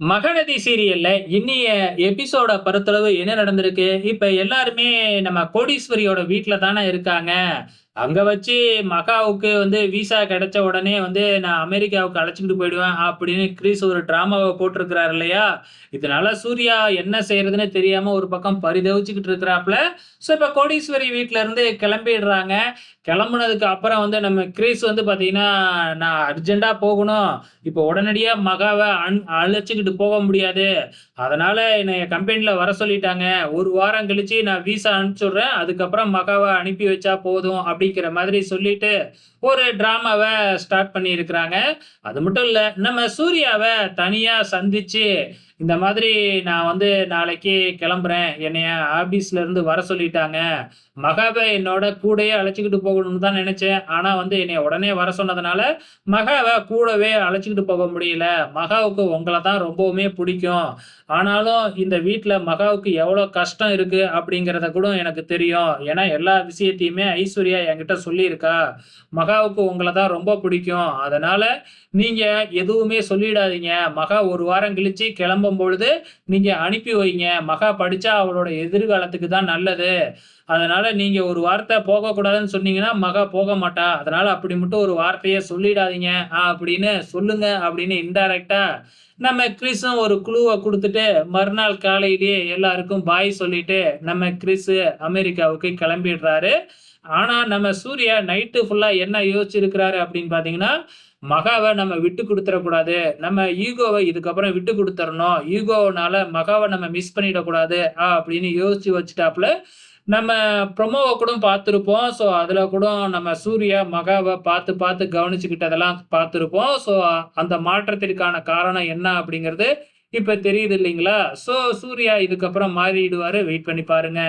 மகநதி சீரியல்ல இன்னைய எபிசோட பொறுத்தளவு என்ன நடந்திருக்கு? இப்ப எல்லாருமே நம்ம கோடீஸ்வரியோட வீட்டுல தானே இருக்காங்க. அங்க வச்சு மகாவுக்கு வந்து விசா கிடைச்ச உடனே வந்து நான் அமெரிக்காவுக்கு அழைச்சிட்டு போயிடுவேன் அப்படின்னு கிறிஸ் ஒரு ட்ராமாவை போட்டிருக்கிறாரு இல்லையா? இதனால சூர்யா என்ன செய்யறதுன்னு தெரியாம ஒரு பக்கம் பரிதவிச்சுக்கிட்டு இருக்கிறாப்ல. ஸோ இப்போ கோடீஸ்வரி வீட்ல இருந்து கிளம்பிடுறாங்க. கிளம்புனதுக்கு அப்புறம் வந்து நம்ம கிறிஸ் வந்து பார்த்தீங்கன்னா, நான் அர்ஜென்ட்டாக போகணும். இப்போ உடனடியாக மகாவை அன் அழைச்சிக்கிட்டு போக முடியாது. அதனால என்னை கம்பெனியில் வர சொல்லிட்டாங்க. ஒரு வாரம் கழிச்சு நான் வீசா அனுப்பிச்சுட்றேன் அதுக்கப்புறம் மகாவை அனுப்பி வச்சா போதும் அப்படிங்கிற மாதிரி சொல்லிட்டு, ஒரு டிராமாவ ஸ்டார்ட் பண்ணியிருக்கிறாங்க. அது மட்டும் இல்ல, நம்ம சூர்யாவ தனியா சந்திச்சு, இந்த மாதிரி நான் வந்து நாளைக்கு கிளம்புறேன். என்னைய ஆபீஸ்ல இருந்து வர சொல்லிட்டாங்க. மகாவை என்னோட கூடயே அழைச்சிக்கிட்டு போகணும்னு தான் நினைச்சேன். ஆனா வந்து என்னைய உடனே வர சொன்னதுனால, மகாவை கூடவே அழைச்சிக்கிட்டு போக முடியல. மகாவுக்கு உங்களை தான் ரொம்பவுமே பிடிக்கும். ஆனாலும் இந்த வீட்டில் மகாவுக்கு எவ்வளோ கஷ்டம் இருக்கு அப்படிங்கிறத கூட எனக்கு தெரியும். ஏன்னா எல்லா விஷயத்தையுமே ஐஸ்வர்யா என்கிட்ட சொல்லியிருக்கா. மகாவுக்கு உங்களை தான் ரொம்ப பிடிக்கும். அதனால நீங்க எதுவுமே சொல்லிடாதீங்க. மகா ஒரு வாரம் கழிச்சு கிளம்ப போகும்பொழுது நீங்க அனுப்பி வைங்க. மகா படிச்சா அவளோட எதிர்காலத்துக்கு தான் நல்லது. அதனால நீங்க ஒரு வார்த்தை போகக்கூடாதுன்னு சொன்னீங்கன்னா, மகா போக மாட்டா. அதனால அப்படி மட்டும் ஒரு வார்த்தைய சொல்லிடாதீங்க அப்படின்னு சொல்லுங்க அப்படின்னு இன்டைரக்டாக நம்ம கிறிஸும் ஒரு குழுவை கொடுத்துட்டு மறுநாள் காலையிலேயே எல்லாருக்கும் பாய் சொல்லிட்டு, நம்ம கிறிஸ் அமெரிக்காவுக்கு கிளம்பிடுறாரு. ஆனா நம்ம சூர்யா நைட்டு ஃபுல்லா என்ன யோசிச்சிருக்கிறாரு அப்படின்னு பார்த்தீங்கன்னா, மகாவை நம்ம விட்டு கொடுத்துடக்கூடாது. நம்ம ஈகோவை இதுக்கப்புறம் விட்டு கொடுத்துடணும். ஈகோனால மகாவை நம்ம மிஸ் பண்ணிடக்கூடாது அப்படின்னு யோசிச்சு வச்சுட்டாப்புல நம்ம ப்ரொமோவை கூட பார்த்துருப்போம். ஸோ அதில் கூட நம்ம சூர்யா மகாவை பார்த்து பார்த்து கவனிச்சுக்கிட்டதெல்லாம் பார்த்துருப்போம். ஸோ அந்த மாற்றத்திற்கான காரணம் என்ன அப்படிங்கிறது இப்போ தெரியுது இல்லைங்களா? ஸோ சூர்யா இதுக்கப்புறம் மாறிடுவார். வெயிட் பண்ணி பாருங்க.